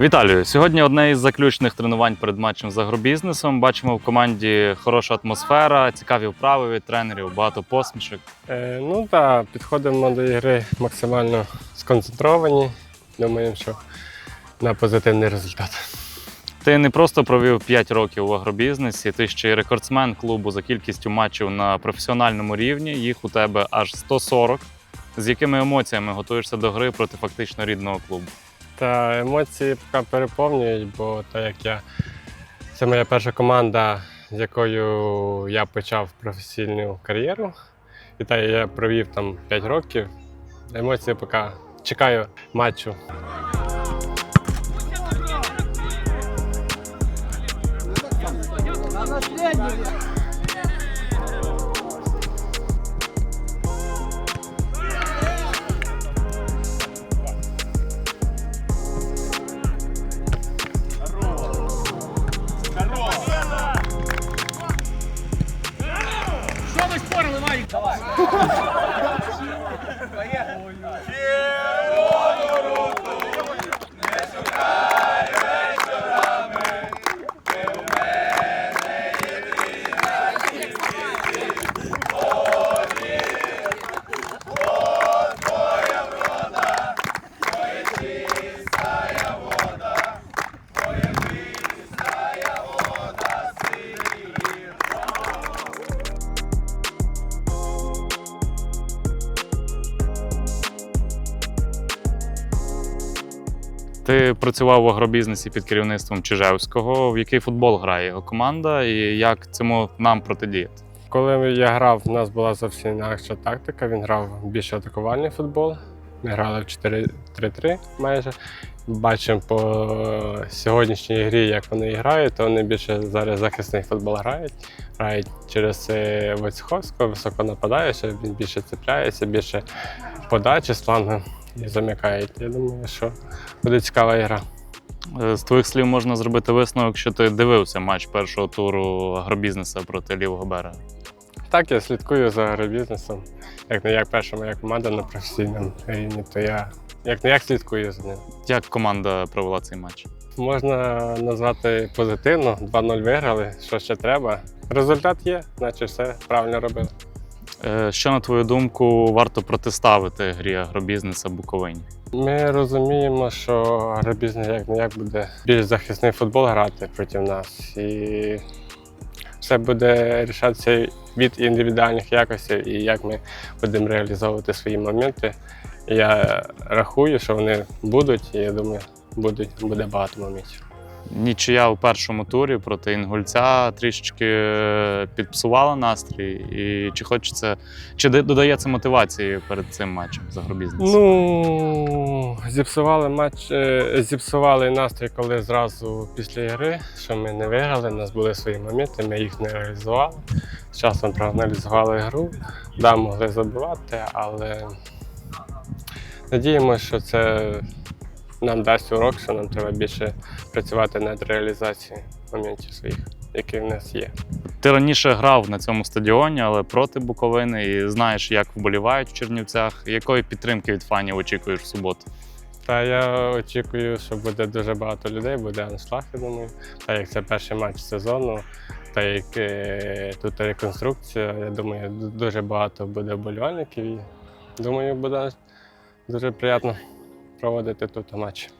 Віталію, сьогодні одне із заключних тренувань перед матчем з агробізнесом. Бачимо в команді хороша атмосфера, цікаві вправи від тренерів, багато посмішок. Е, ну так, підходимо до ігри максимально сконцентровані. Думаємо, що на позитивний результат. Ти не просто провів 5 років в агробізнесі, ти ще й рекордсмен клубу за кількістю матчів на професіональному рівні. Їх у тебе аж 140. З якими емоціями готуєшся до гри проти фактично рідного клубу? Та емоції поки переповнюють, бо так як я це моя перша команда, з якою я почав професійну кар'єру. І так я провів там 5 років. Емоції поки чекаю матчу. 快哈 Ти працював в агробізнесі під керівництвом Чижевського. В який футбол грає його команда і як цьому нам протидіяти? Коли я грав, у нас була зовсім інакша тактика. Він грав більш атакувальний футбол. Ми грали в 4-3-3 майже. Бачимо по сьогоднішній грі, як вони грають, то вони більше зараз захисний футбол грають. Грають через Войцеховського, високо нападаючи, він більше цепляється, більше подачі флангу і замикають. Я думаю, що буде цікава гра. Е, З твоїх слів можна зробити висновок, що ти дивився матч першого туру агробізнеса проти лівого берега. Так, я слідкую за агробізнесом. Як не як перша моя команда на професійному рівні, то я як не як слідкую за ним. Як команда провела цей матч? Можна назвати позитивно, 2-0 виграли, що ще треба. Результат є, значить все правильно робили. Е, Що, на твою думку, варто протиставити грі агробізнеса Буковині? Ми розуміємо, що агробізнес як не як буде більш захисний футбол грати проти нас. І все буде рішатися від індивідуальних якостей і як ми будемо реалізовувати свої моменти. Я рахую, що вони будуть, і я думаю, будуть, буде багато моментів. Нічия у першому турі проти Інгульця трішечки е, підпсувала настрій. І чи хочеться, чи додається мотивації перед цим матчем з агробізнесом? Ну, зіпсували матч, е, зіпсували настрій, коли зразу після гри, що ми не виграли, у нас були свої моменти, ми їх не реалізували. З часом проаналізували гру, да, могли забивати, але надіємося, що це нам дасть урок, що нам треба більше працювати над реалізацією моментів своїх, які в нас є. Ти раніше грав на цьому стадіоні, але проти Буковини, і знаєш, як вболівають в Чернівцях. Якої підтримки від фанів очікуєш в суботу? Та я очікую, що буде дуже багато людей, буде аншлаг, я думаю. Та як це перший матч сезону, та як е, тут реконструкція, я думаю, дуже багато буде вболівальників. Думаю, буде дуже приємно проводити тут матч.